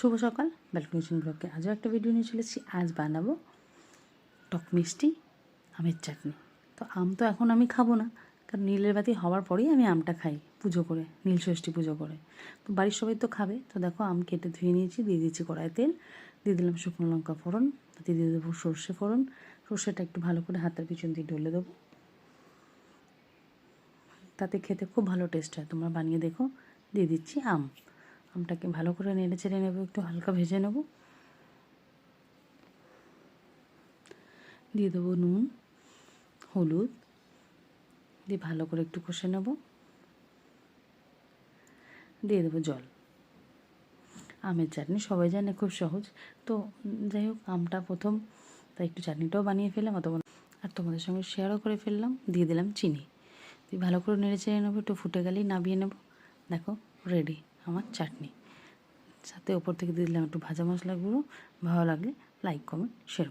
শুভ সকাল ব্যালকনিশন ব্লগে আজও একটা ভিডিও নিয়ে চলেছি। আজ বানাবো টক মিষ্টি আমের চাটনি। তো আম তো এখন আমি খাব না, কারণ নীলের বাতি হওয়ার পরেই আমি আমটা খাই পুজো করে, নীল ষষ্ঠী পুজো করে। তো বাড়ির সবাই তো খাবে, তো দেখো আম কেটে ধুয়ে নিয়েছি, দিয়ে দিচ্ছি কড়াই তেল, দিয়ে দিলাম শুকনো লঙ্কা ফোড়ন, তাতে দিয়ে দেবো সর্ষে ফোড়ন। সর্ষেটা একটু ভালো করে হাতের পিছন দিয়ে ঢলে দেবো। তাতে খেতে খুব ভালো টেস্ট হয়, তোমরা বানিয়ে দেখো, দিয়ে দিচ্ছি আম। আমটাকে ভালো করে নেড়ে চেড়ে নেব, একটু হালকা ভেজে নেব। দিয়ে দেবো নুন, হলুদ, দিয়ে ভালো করে একটু কষে নেব। দিয়ে দেবো জল। আমের চাটনি সবাই জানে খুব সহজ। তো যাই হোক, আমটা প্রথম, তাই একটু চাটনিটাও বানিয়ে ফেললাম অত আর তোমাদের সঙ্গে শেয়ারও করে ফেললাম। দিয়ে দিলাম চিনি। দিয়ে ভালো করে নেড়ে চেড়ে নেব, একটু ফুটে গেলেই নামিয়ে নেব। দেখো রেডি আমার চাটনি। সাথে ওপর থেকে দিয়ে দিলাম একটু ভাজা মশলাগুলো ভালো লাগলে লাইক কমেন্ট শেয়ার